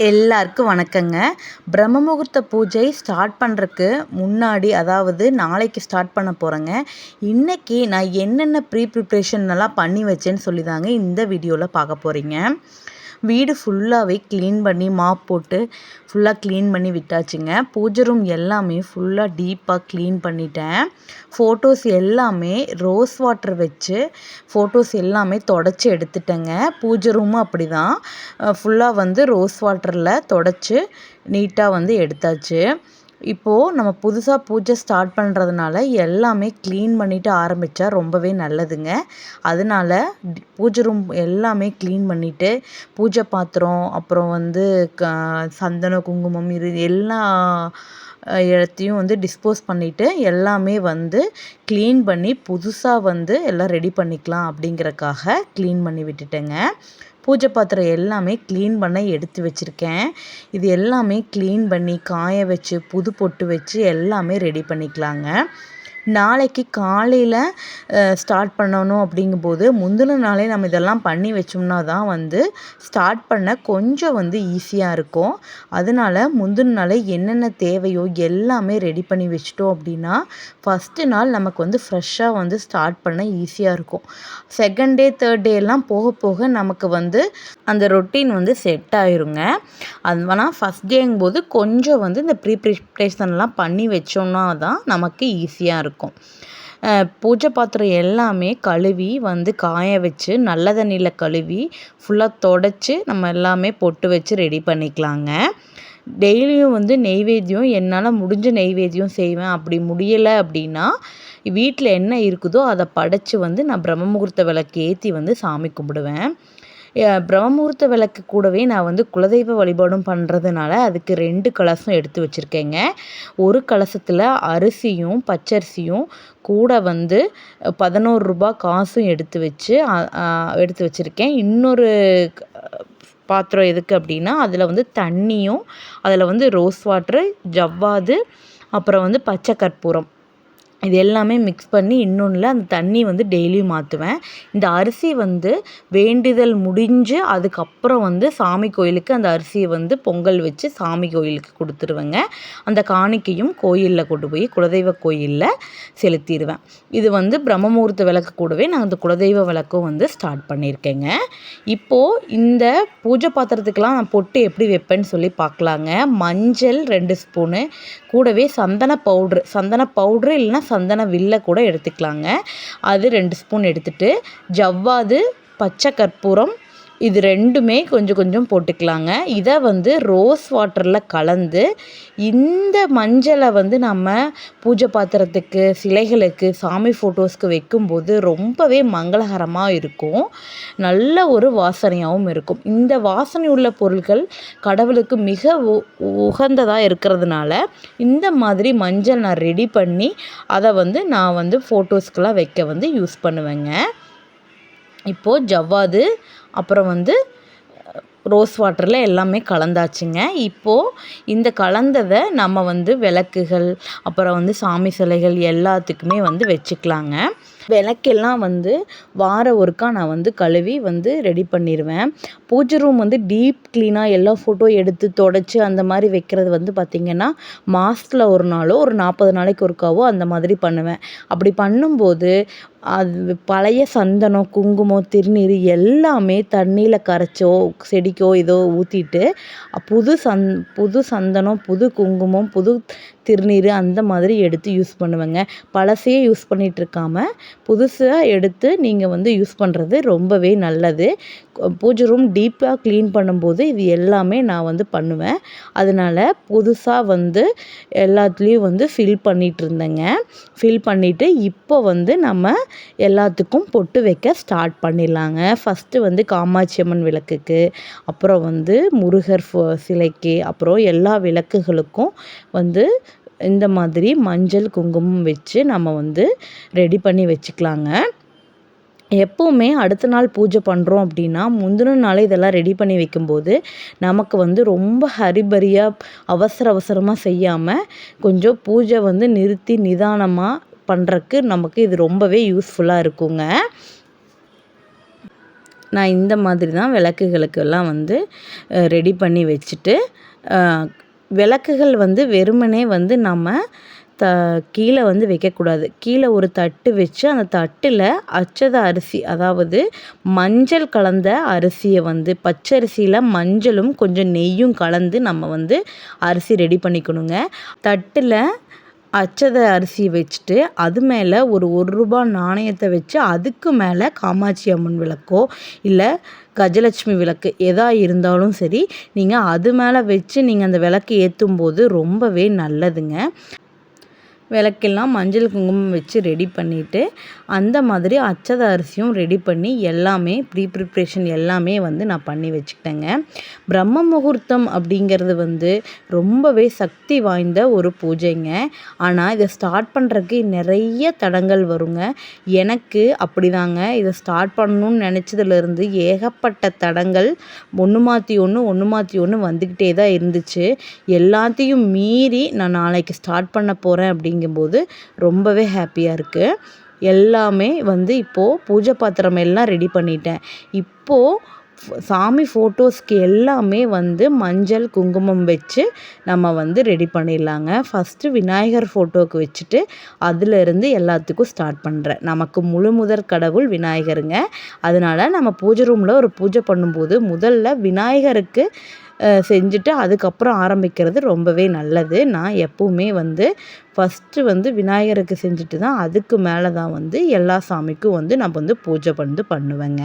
எல்லாருக்கும் வணக்கங்க. பிரம்ம முகூர்த்த பூஜை ஸ்டார்ட் பண்ணுறக்கு முன்னாடி அதாவது நாளைக்கு ஸ்டார்ட் பண்ண போகிறேங்க இன்றைக்கி நான் என்னென்ன ப்ரீ ப்ரிப்ரேஷன் எல்லாம் பண்ணி வச்சேன்னு சொல்லி தாங்க இந்த வீடியோவில் பார்க்க போகிறீங்க வீடு ஃபுல்லாகவே க்ளீன் பண்ணி மாப் போட்டு ஃபுல்லாக க்ளீன் பண்ணி விட்டாச்சுங்க. பூஜை ரூம் எல்லாமே ஃபுல்லாக டீப்பாக க்ளீன் பண்ணிட்டேன். ஃபோட்டோஸ் எல்லாமே ரோஸ் வாட்டர் வச்சு ஃபோட்டோஸ் எல்லாமே தொடச்சி எடுத்துட்டேங்க. பூஜை ரூமும் அப்படி தான் ஃபுல்லாக வந்து ரோஸ் வாட்டரில் தொடச்சி நீட்டாக வந்து எடுத்தாச்சு. இப்போது நம்ம புதுசாக பூஜை ஸ்டார்ட் பண்ணுறதுனால எல்லாமே க்ளீன் பண்ணிவிட்டு ஆரம்பித்தா ரொம்பவே நல்லதுங்க. அதனால பூஜை ரூம் எல்லாமே க்ளீன் பண்ணிவிட்டு பூஜை பாத்திரம் அப்புறம் வந்து க சந்தனம் குங்குமம் இது எல்லா இடத்தையும் வந்து டிஸ்போஸ் பண்ணிவிட்டு எல்லாமே வந்து க்ளீன் பண்ணி புதுசாக வந்து எல்லாம் ரெடி பண்ணிக்கலாம் அப்படிங்கிறக்காக க்ளீன் பண்ணி விட்டுட்டேங்க. பூஜை பாத்திரம் எல்லாமே க்ளீன் பண்ண எடுத்து வச்சுருக்கேன். இது எல்லாமே க்ளீன் பண்ணி காய வச்சு புது பொட்டு வச்சு எல்லாமே ரெடி பண்ணிக்கலாங்க. நாளைக்கு காலையில் ஸ்டார்ட் பண்ணணும் அப்படிங்கும்போது முந்தின நாளே நம்ம இதெல்லாம் பண்ணி வச்சோம்னா தான் வந்து ஸ்டார்ட் பண்ண கொஞ்சம் வந்து ஈஸியாக இருக்கும். அதனால் முந்தின நாளே என்னென்ன தேவையோ எல்லாமே ரெடி பண்ணி வச்சிட்டோம் அப்படின்னா ஃபஸ்ட்டு நாள் நமக்கு வந்து ஃப்ரெஷ்ஷாக வந்து ஸ்டார்ட் பண்ண ஈஸியாக இருக்கும். செகண்ட் டே தேர்ட் டே எல்லாம் போக போக நமக்கு வந்து அந்த ரொட்டீன் வந்து செட் ஆயிருங்க. அது வேணால் ஃபஸ்ட் டேங்கும்போது கொஞ்சம் வந்து இந்த ப்ரீ ப்ரிப்ரேஷன்லாம் பண்ணி வச்சோம்னா தான் நமக்கு ஈஸியாக இருக்கும். இருக்கும். பூஜை பாத்திரம் எல்லாமே கழுவி வந்து காய வச்சு நல்ல தண்ணியில் கழுவி ஃபுல்லாக தொடச்சி நம்ம எல்லாமே பொட்டு வச்சு ரெடி பண்ணிக்கலாங்க. டெய்லியும் வந்து நெய்வேத்தியம் என்னால் முடிஞ்ச நெய்வேத்தியம் செய்வேன். அப்படி முடியலை அப்படின்னா வீட்டில் என்ன இருக்குதோ அதை படைச்சி வந்து நான் பிரம்ம முகூர்த்த விளக்கு ஏற்றி வந்து சாமி கும்பிடுவேன். பிரம்மமுகூர்த்த விளக்கு கூடவே நான் வந்து குலதெய்வ வழிபாடும் பண்ணுறதுனால அதுக்கு ரெண்டு கலசம் எடுத்து வச்சுருக்கேங்க. ஒரு கலசத்தில் அரிசியும் பச்சரிசியும் கூட வந்து பதினோரு ரூபா காசும் எடுத்து வச்சு எடுத்து வச்சுருக்கேன். இன்னொரு பாத்திரம் எதுக்கு அப்படின்னா அதில் வந்து தண்ணியும் அதில் வந்து ரோஸ் வாட்ரு ஜவ்வாது அப்புறம் வந்து பச்சை கற்பூரம். இது எல்லாமே மிக்ஸ் பண்ணி இன்னொன்றில் அந்த தண்ணி வந்து டெய்லியும் மாற்றுவேன் இந்த அரிசி வந்து வேண்டுதல் முடிஞ்சு அதுக்கப்புறம் வந்து சாமி கோயிலுக்கு அந்த அரிசியை வந்து பொங்கல் வச்சு சாமி கோயிலுக்கு கொடுத்துருவேங்க. அந்த காணிக்கையும் கோயிலில் கொண்டு போய் குலதெய்வ கோயிலில் செலுத்திடுவேன் இது வந்து பிரம்மமுகூர்த்த விளக்கு கூடவே நான் அந்த குலதெய்வ விளக்கும் வந்து ஸ்டார்ட் பண்ணியிருக்கேங்க இப்போது இந்த பூஜை பாத்திரத்துக்கெலாம் நான் பொட்டு எப்படி வைப்பேன்னு சொல்லி பார்க்கலாங்க மஞ்சள் ரெண்டு ஸ்பூனு கூடவே சந்தன பவுட்ரு சந்தன பவுட்ரு இல்லைன்னா சந்தன வில்லை கூட எடுத்துக்கலாங்க. அது ரெண்டு ஸ்பூன் எடுத்துகிட்டு ஜவ்வாது பச்சை கற்பூரம் இது ரெண்டுமே கொஞ்சம் கொஞ்சம் போட்டுக்கலாங்க. இதை வந்து ரோஸ் வாட்டரில் கலந்து இந்த மஞ்சளை வந்து நம்ம பூஜை பாத்திரத்துக்கு சிலைகளுக்கு சாமி ஃபோட்டோஸ்க்கு வைக்கும்போது ரொம்பவே மங்களகரமாக இருக்கும். நல்ல ஒரு வாசனையாகவும் இருக்கும். இந்த வாசனை உள்ள பொருட்கள் கடவுளுக்கு மிக உகந்ததாக இருக்கிறதுனால இந்த மாதிரி மஞ்சள் நான் ரெடி பண்ணி அதை வந்து நான் வந்து ஃபோட்டோஸ்க்கெலாம் வைக்க வந்து யூஸ் பண்ணுவேங்க. இப்போது ஜவ்வாது அப்புறம் வந்து ரோஸ் வாட்டரில் எல்லாமே கலந்தாச்சுங்க. இப்போது இந்த கலந்ததை நம்ம வந்து விளக்குகள் அப்புறம் வந்து சாமி சிலைகள் எல்லாத்துக்குமே வந்து வச்சுக்கலாங்க. விளக்கெல்லாம் வந்து வாரம் ஒருக்கா நான் வந்து கழுவி வந்து ரெடி பண்ணிடுவேன் பூஜை ரூம் வந்து டீப் க்ளீனாக எல்லா ஃபோட்டோ எடுத்து தொடச்சி அந்த மாதிரி வைக்கிறது வந்து பார்த்திங்கன்னா மாதத்தில் ஒரு நாளோ ஒரு நாற்பது நாளைக்கு ஒருக்காவோ அந்த மாதிரி பண்ணுவேன். அப்படி பண்ணும்போது அது பழைய சந்தனம் குங்குமம் திருநீர் எல்லாமே தண்ணியில் கரைச்சோ செடிக்கோ ஏதோ ஊற்றிட்டு புது சந் புது சந்தனம் புது குங்குமம் புது திருநீர் அந்த மாதிரி எடுத்து யூஸ் பண்ணுவேங்க. பழசையே யூஸ் பண்ணிகிட்ருக்காம புதுசாக எடுத்து நீங்கள் வந்து யூஸ் பண்ணுறது ரொம்பவே நல்லது. பூஜை ரூம் டீப்பாக க்ளீன் பண்ணும்போது இது எல்லாமே நான் வந்து பண்ணுவேன். அதனால் புதுசாக வந்து எல்லாத்துலேயும் வந்து ஃபில் பண்ணிகிட்டு இருந்தேங்க. ஃபில் பண்ணிவிட்டு இப்போ வந்து நம்ம எல்லாத்துக்கும் பொட்டு வைக்க ஸ்டார்ட் பண்ணிடலாங்க. ஃபஸ்ட்டு வந்து காமாட்சி அம்மன் விளக்குக்கு அப்புறம் வந்து முருகர் சிலைக்கு அப்புறம் எல்லா விளக்குகளுக்கும் வந்து இந்த மாதிரி மஞ்சள் குங்குமம் வச்சு நம்ம வந்து ரெடி பண்ணி வச்சுக்கலாங்க. எப்போவுமே அடுத்த நாள் பூஜை பண்ணுறோம் அப்படின்னா முந்தின நாளே இதெல்லாம் ரெடி பண்ணி வைக்கும்போது நமக்கு வந்து ரொம்ப ஹரிபரியாக அவசர அவசரமாக செய்யாமல் கொஞ்சம் பூஜை வந்து நிறுத்தி நிதானமாக பண்ணுறக்கு நமக்கு இது ரொம்பவே யூஸ்ஃபுல்லாக இருக்குங்க. நான் இந்த மாதிரி தான் விளக்குகளுக்கெல்லாம் வந்து ரெடி பண்ணி வச்சுட்டு விளக்குகள் வந்து வெறுமனே வந்து நம்ம த கீழே வந்து வைக்கக்கூடாது. கீழே ஒரு தட்டு வச்சு அந்த தட்டில் அச்சத அரிசி அதாவது மஞ்சள் கலந்த அரிசியை வந்து பச்சரிசியில் மஞ்சளும் கொஞ்சம் நெய்யும் கலந்து நம்ம வந்து அரிசி ரெடி பண்ணிக்கணுங்க. தட்டில் அச்சத அரிசி வச்சுட்டு அது மேலே ஒரு ஒரு ரூபா நாணயத்தை வச்சு அதுக்கு மேலே காமாட்சி அம்மன் விளக்கோ இல்லை கஜலட்சுமி விளக்கு எதா இருந்தாலும் சரி நீங்கள் அது மேலே வச்சு நீங்கள் அந்த விளக்கு ஏற்றும் போது ரொம்பவே நல்லதுங்க. விளக்கெல்லாம் மஞ்சள் குங்குமம் வச்சு ரெடி பண்ணிவிட்டு அந்த மாதிரி அச்சத அரிசியும் ரெடி பண்ணி எல்லாமே ப்ரீ ப்ரிப்ரேஷன் எல்லாமே வந்து நான் பண்ணி வச்சுக்கிட்டேங்க. பிரம்ம முகூர்த்தம் அப்படிங்கிறது வந்து ரொம்பவே சக்தி வாய்ந்த ஒரு பூஜைங்க. ஆனால் இதை ஸ்டார்ட் பண்ணுறதுக்கு நிறைய தடங்கள் வருங்க. எனக்கு அப்படிதாங்க. இதை ஸ்டார்ட் பண்ணணும்னு நினச்சதுலேருந்து ஏகப்பட்ட தடங்கள் ஒன்று மாற்றி ஒன்று ஒன்று மாற்றி ஒன்று வந்துக்கிட்டே தான் இருந்துச்சு. எல்லாத்தையும் மீறி நான் நாளைக்கு ஸ்டார்ட் பண்ண போகிறேன் அப்படிங்க அப்படிங்கும்போது ரொம்பவே ஹாப்பியாக இருக்குது எல்லாமே வந்து இப்போது பூஜை பாத்திரம் எல்லாம் ரெடி பண்ணிட்டேன். இப்போது சாமி ஃபோட்டோஸ்க்கு எல்லாமே வந்து மஞ்சள் குங்குமம் வச்சு நம்ம வந்து ரெடி பண்ணிடலாங்க. ஃபஸ்ட்டு விநாயகர் ஃபோட்டோவுக்கு வச்சுட்டு அதிலிருந்து எல்லாத்துக்கும் ஸ்டார்ட் பண்ணுறேன் நமக்கு முழு முதற் கடவுள் விநாயகருங்க. அதனால் நம்ம பூஜை ரூமில் ஒரு பூஜை பண்ணும்போது முதல்ல விநாயகருக்கு செஞ்சுட்டு அதுக்கப்புறம் ஆரம்பிக்கிறது ரொம்பவே நல்லது. நான் எப்போவுமே வந்து ஃபஸ்ட்டு வந்து விநாயகருக்கு செஞ்சுட்டு தான் அதுக்கு மேலே தான் வந்து எல்லா சாமிக்கும் வந்து நம்ம வந்து பூஜை வந்து பண்ணுவேங்க.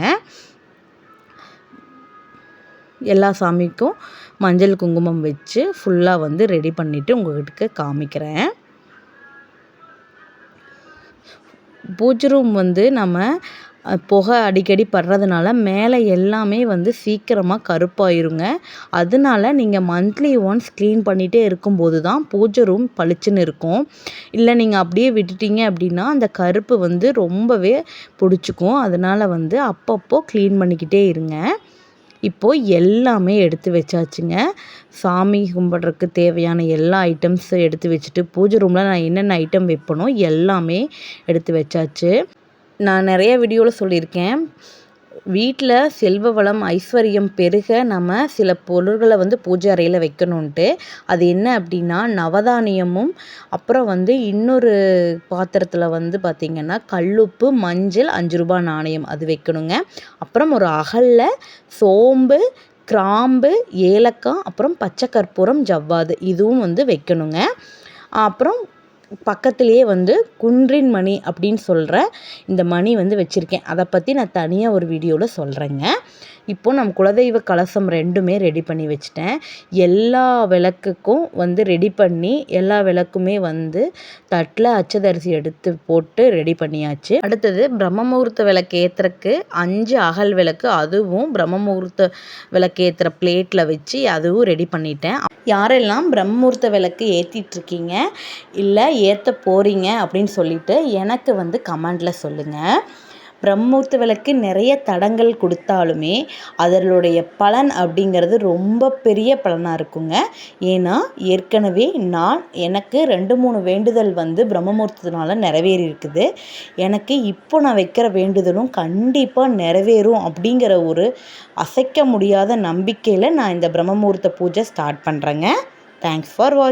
எல்லா சாமிக்கும் மஞ்சள் குங்குமம் வச்சு ஃபுல்லாக வந்து ரெடி பண்ணிவிட்டு உங்கள்கிட்ட காமிக்கிறேன். பூஜை ரூம் வந்து நம்ம புகை அடிக்கடி படுறதுனால மேலே எல்லாமே வந்து சீக்கிரமாக கருப்பாயிருங்க. அதனால நீங்கள் மந்த்லி ஒன்ஸ் க்ளீன் பண்ணிகிட்டே இருக்கும்போது தான் பூஜை ரூம் பளிச்சுன்னு இருக்கும். இல்லை நீங்கள் அப்படியே விட்டுட்டீங்க அப்படின்னா அந்த கருப்பு வந்து ரொம்பவே பிடிச்சிக்கும். அதனால் வந்து அப்பப்போ க்ளீன் பண்ணிக்கிட்டே இருங்க. இப்போது எல்லாமே எடுத்து வச்சாச்சுங்க. சாமி கும்பிட்றதுக்கு தேவையான எல்லா ஐட்டம்ஸும் எடுத்து வச்சுட்டு பூஜை ரூமில் நான் என்னென்ன ஐட்டம் வைப்பனோ எல்லாமே எடுத்து வச்சாச்சு. நான் நிறைய வீடியோவில் சொல்லியிருக்கேன். வீட்டில் செல்வ வளம் ஐஸ்வர்யம் பெருக நம்ம சில பொருள்களை வந்து பூஜை அறையில் வைக்கணுன்ட்டு அது என்ன அப்படின்னா நவதானியமும் அப்புறம் வந்து இன்னொரு பாத்திரத்தில் வந்து பார்த்திங்கன்னா கல்லுப்பு மஞ்சள் அஞ்சு ரூபாய் நாணயம் அது வைக்கணுங்க. அப்புறம் ஒரு அகலில் சோம்பு கிராம்பு ஏலக்காய் அப்புறம் பச்சை கற்பூரம் ஜவ்வாது இதுவும் வந்து வைக்கணுங்க. அப்புறம் பக்கத்துலேயே வந்து குன்றின் மணி அப்படின்னு சொல்கிற இந்த மணி வந்து வச்சுருக்கேன். அதை பற்றி நான் தனியாக ஒரு வீடியோவில் சொல்கிறேங்க இப்போது நம்ம குலதெய்வ கலசம் ரெண்டுமே ரெடி பண்ணி வச்சுட்டேன். எல்லா விளக்குக்கும் வந்து ரெடி பண்ணி எல்லா விளக்குமே வந்து தட்டில் அச்சதரிசி எடுத்து போட்டு ரெடி பண்ணியாச்சு. அடுத்தது பிரம்ம முகூர்த்த விளக்கு ஏற்றுறக்கு அஞ்சு அகல் விளக்கு அதுவும் பிரம்ம முகூர்த்த விளக்கு ஏற்றுற பிளேட்டில் வச்சு அதுவும் ரெடி பண்ணிட்டேன். யாரெல்லாம் பிரம்ம முகூர்த்த விளக்கு ஏற்றிட்டுருக்கீங்க இல்லை ஏற்ற போகிறீங்க அப்படின்னு சொல்லிட்டு எனக்கு வந்து கமெண்டில் சொல்லுங்கள் பிரம்மூர்த்த விளக்கு நிறைய தடங்கள் கொடுத்தாலுமே அதனுடைய பலன் அப்படிங்கிறது ரொம்ப பெரிய பலனாக இருக்குங்க. ஏன்னா ஏற்கனவே நான் எனக்கு ரெண்டு மூணு வேண்டுதல் வந்து பிரம்மமூர்த்தத்தினால நிறைவேறி இருக்குது. எனக்கு இப்போ நான் வைக்கிற வேண்டுதலும் கண்டிப்பாக நிறைவேறும் அப்படிங்கிற ஒரு அசைக்க முடியாத நம்பிக்கையில் நான் இந்த பிரம்மமூர்த்த பூஜை ஸ்டார்ட் பண்ணுறேங்க தேங்க்ஸ் ஃபார் வாட்ச்